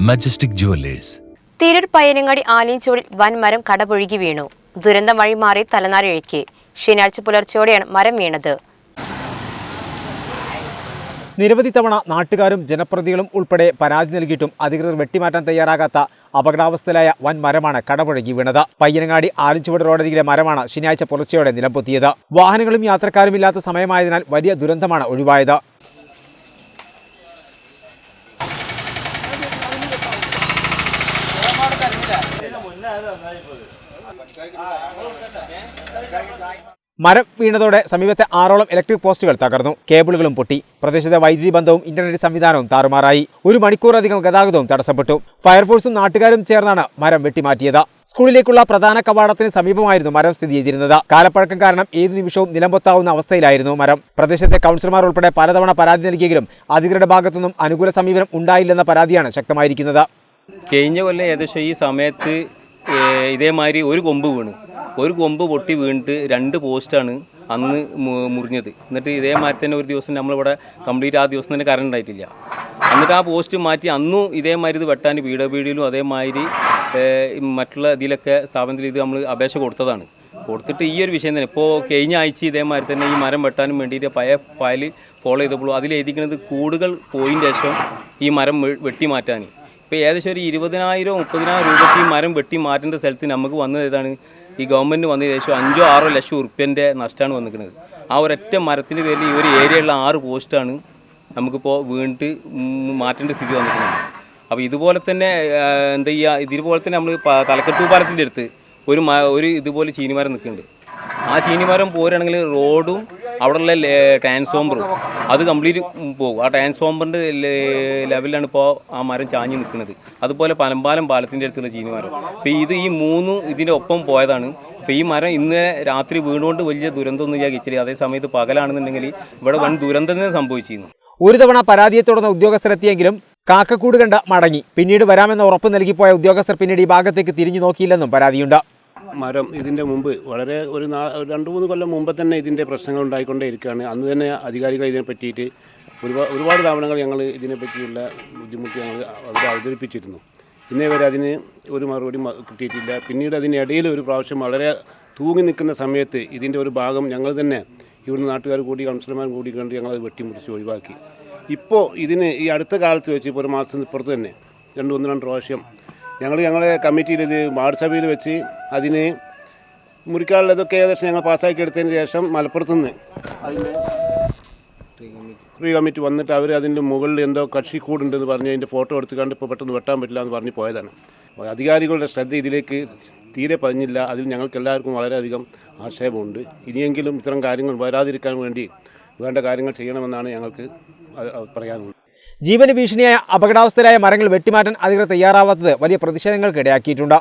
Majestic Jewellers Tirur Payyanangadi ആലിയഞ്ചോടിൽ വൻ മരം കടപൊഴുകി വീണു. ദുരന്തം വഴി മാറി തലനാരിഴയ്ക്ക് ശനിയാഴ്ച പുലർച്ചെയോടെയാണ് മരം വീണത്. നിരവധി തവണ നാട്ടുകാരും ജനപ്രതികളും ഉൾപ്പെടെ പരാതി നൽകിയിട്ടും അധികൃതർ വെട്ടിമാറ്റാൻ തയ്യാറാകാത്ത അപകടാവസ്ഥയിലായ വൻ മരമാണ് കടപുഴകി വീണത്. പയ്യനങ്ങാടി ആലിച്ചുവട് റോഡരികിലെ മരമാണ് ശനിയാഴ്ച പുലർച്ചെയോടെ നിലംപൊത്തിയത്. വാഹനങ്ങളും യാത്രക്കാരും ഇല്ലാത്ത സമയമായതിനാൽ വലിയ ദുരന്തമാണ് ഒഴിവായത്. മരം വീണതോടെ സമീപത്തെ ആറോളം ഇലക്ട്രിക് പോസ്റ്റുകൾ തകർന്നു. കേബിളുകളും പൊട്ടി. പ്രദേശത്തെ വൈദ്യുതി ബന്ധവും ഇന്റർനെറ്റ് സംവിധാനവും താറുമാറായി. ഒരു മണിക്കൂറധികം ഗതാഗതവും തടസ്സപ്പെട്ടു. ഫയർഫോഴ്സും നാട്ടുകാരും ചേർന്നാണ് മരം വെട്ടിമാറ്റിയത്. സ്കൂളിലേക്കുള്ള പ്രധാന കവാടത്തിന് സമീപമായിരുന്നു മരം സ്ഥിതി ചെയ്തിരുന്നത്. കാലപ്പഴക്കം കാരണം ഏത് നിമിഷവും നിലംപൊത്താവുന്ന അവസ്ഥയിലായിരുന്നു മരം. പ്രദേശത്തെ കൗൺസിലർമാർ ഉൾപ്പെടെ പലതവണ പരാതി നൽകിയെങ്കിലും അധികൃതരുടെ ഭാഗത്തുനിന്നും അനുകൂല സമീപനം ഉണ്ടായില്ലെന്ന പരാതിയാണ് ശക്തമായിരിക്കുന്നത്. കഴിഞ്ഞ കൊല്ലം ഏകദേശം ഈ സമയത്ത് ഇതേമാതിരി ഒരു കൊമ്പ് വീണ്. ഒരു കൊമ്പ് പൊട്ടി വീണിട്ട് രണ്ട് പോസ്റ്റാണ് അന്ന് മുറിഞ്ഞത്. എന്നിട്ട് ഇതേമാതിരി തന്നെ ഒരു ദിവസം നമ്മളിവിടെ കംപ്ലീറ്റ് ആ ദിവസം തന്നെ കറണ്ട് ഉണ്ടായിട്ടില്ല. എന്നിട്ട് ആ പോസ്റ്റ് മാറ്റി അന്നും ഇതേമാതിരി ഇത് വെട്ടാൻ പി ഡബ്ല്യു ഡിയിലും അതേമാതിരി മറ്റുള്ള ഇതിലൊക്കെ സ്ഥാപനത്തിൽ ഇത് നമ്മൾ അപേക്ഷ കൊടുത്തതാണ്. കൊടുത്തിട്ട് ഈ ഒരു വിഷയം തന്നെ. ഇപ്പോൾ കഴിഞ്ഞ ആഴ്ച ഇതേമാതിരി തന്നെ ഈ മരം വെട്ടാനും വേണ്ടിയിട്ട് പഴയ ഫയൽ ഫോളോ ചെയ്തപ്പോൾ അതിൽ എഴുതിക്കുന്നത് കൂടുകൾ പോയിന്റ് ശേഷം ഈ മരം വെട്ടി മാറ്റാൻ ഇപ്പോൾ ഏകദേശം ഒരു ഇരുപതിനായിരം മുപ്പതിനായിരം രൂപയ്ക്ക് മരം വെട്ടി മാറ്റേണ്ട സ്ഥലത്ത് നമുക്ക് വന്നത് ഏതാണ്? ഈ ഗവൺമെന്റ് വന്ന ഏകദേശം അഞ്ചോ ആറോ ലക്ഷം ഉറുപ്പ്യന്റെ നഷ്ടമാണ് വന്നിരിക്കുന്നത്. ആ ഒരൊറ്റ മരത്തിന്റെ പേരിൽ ഈ ഒരു ഏരിയയുള്ള ആറ് പോസ്റ്റാണ് നമുക്കിപ്പോൾ വീണിട്ട് മാറ്റേണ്ട സ്ഥിതി വന്നിരിക്കുന്നത്. അപ്പോൾ ഇതുപോലെ തന്നെ എന്താ ചെയ്യുക ഇതുപോലെ തന്നെ നമ്മൾ തലക്കെട്ടു പാലത്തിന്റെ അടുത്ത് ഒരു ഒരു ഇതുപോലെ ചീനിമരം നിൽക്കുന്നുണ്ട്. ആ ചീനിമരം പോരുകയാണെങ്കിൽ റോഡും അവിടെയുള്ള ട്രാൻസ്ഫോമർ അത് കംപ്ലീറ്റ് പോകും. ആ ട്രാൻസ്ഫോമറിന്റെ ലെവലിലാണ് ഇപ്പോൾ ആ മരം ചാഞ്ഞ് നിൽക്കുന്നത്. അതുപോലെ പലമ്പാലം പാലത്തിന്റെ അടുത്തുള്ള ചീനി മരം. അപ്പോൾ ഇത് ഈ മൂന്ന് ഇതിന്റെ ഒപ്പം പോയതാണ്. അപ്പോൾ ഈ മരം ഇന്ന് രാത്രി വീണുകൊണ്ട് വലിയ ദുരന്തമൊന്നും വിചാരിച്ചില്ല. അതേ സമയത്ത് പകലാണെന്നുണ്ടെങ്കിൽ ഇവിടെ വൻ ദുരന്തം തന്നെ സംഭവിച്ചിരുന്നു. ഒരു തവണ പരാതിയെ തുടർന്ന് ഉദ്യോഗസ്ഥരെത്തിയെങ്കിലും കാക്കക്കൂട് കണ്ട് മടങ്ങി. പിന്നീട് വരാമെന്ന് ഉറപ്പ് നൽകിപ്പോയ ഉദ്യോഗസ്ഥർ പിന്നീട് ഈ ഭാഗത്തേക്ക് തിരിഞ്ഞു നോക്കിയില്ലെന്നും പരാതിയുണ്ട്. മരം ഇതിന്റെ മുമ്പ് വളരെ ഒരു നാ രണ്ട് മൂന്ന് കൊല്ലം മുമ്പ് തന്നെ ഇതിന്റെ പ്രശ്നങ്ങൾ ഉണ്ടായിക്കൊണ്ടേ ഇരിക്കുകയാണ് അന്ന് തന്നെ അധികാരികൾ ഇതിനെ പറ്റിയിട്ട് ഒരുപാട് ഒരുപാട് തവണകൾ ഞങ്ങൾ ഇതിനെ പറ്റിയുള്ള ബുദ്ധിമുട്ട് ഞങ്ങൾ അവിടെ അവതരിപ്പിച്ചിരുന്നു. ഇന്നേ വരെ അതിന് ഒരു മറുപടി കിട്ടിയിട്ടില്ല. പിന്നീട് അതിനിടയിൽ ഒരു പ്രാവശ്യം വളരെ തൂങ്ങി നിൽക്കുന്ന സമയത്ത് ഇതിന്റെ ഒരു ഭാഗം ഞങ്ങൾ തന്നെ ഇവിടുന്ന് നാട്ടുകാർ കൂടി കൗൺസിലർമാർ കൂടി കണ്ട് ഞങ്ങളത് വെട്ടിമുറിച്ച് ഒഴിവാക്കി. ഇപ്പോൾ ഇതിന് ഈ അടുത്ത കാലത്ത് വെച്ച് ഇപ്പോൾ ഒരു മാസത്തിന് ഇപ്പുറത്ത് തന്നെ രണ്ട് ഒന്ന് രണ്ട് പ്രാവശ്യം ഞങ്ങൾ ഞങ്ങളെ കമ്മിറ്റിയിൽ ഇത് വാർഡ് സഭയിൽ വെച്ച് അതിന് മുറിക്കാനുള്ളതൊക്കെ ഏകദേശം ഞങ്ങൾ പാസ്സാക്കി എടുത്തതിന് ശേഷം മലപ്പുറത്തുനിന്ന് അതിന്റെ റീ കമ്മിറ്റി വന്നിട്ട് അവർ അതിന്റെ മുകളിൽ എന്തോ കക്ഷി കൂടുണ്ടെന്ന് പറഞ്ഞ് അതിന്റെ ഫോട്ടോ എടുത്തുകൊണ്ട് ഇപ്പോൾ പെട്ടെന്ന് വെട്ടാൻ പറ്റില്ല എന്ന് പറഞ്ഞ് പോയതാണ്. അധികാരികളുടെ ശ്രദ്ധ ഇതിലേക്ക് തീരെ പതിഞ്ഞില്ല. അതിൽ ഞങ്ങൾക്ക് എല്ലാവർക്കും വളരെയധികം ആക്ഷേപമുണ്ട്. ഇനിയെങ്കിലും ഇത്തരം കാര്യങ്ങൾ വരാതിരിക്കാൻ വേണ്ടി വേണ്ട കാര്യങ്ങൾ ചെയ്യണമെന്നാണ് ഞങ്ങൾക്ക് പറയാനുള്ളത്. ജീവന് ഭീഷണിയായ അപകടാവസ്ഥരായ മരങ്ങൾ വെട്ടിമാറ്റാൻ അധികൃതർ തയ്യാറാവാത്തത് വലിയ പ്രതിഷേധങ്ങൾക്ക് ഇടയാക്കിയിട്ടുണ്ട്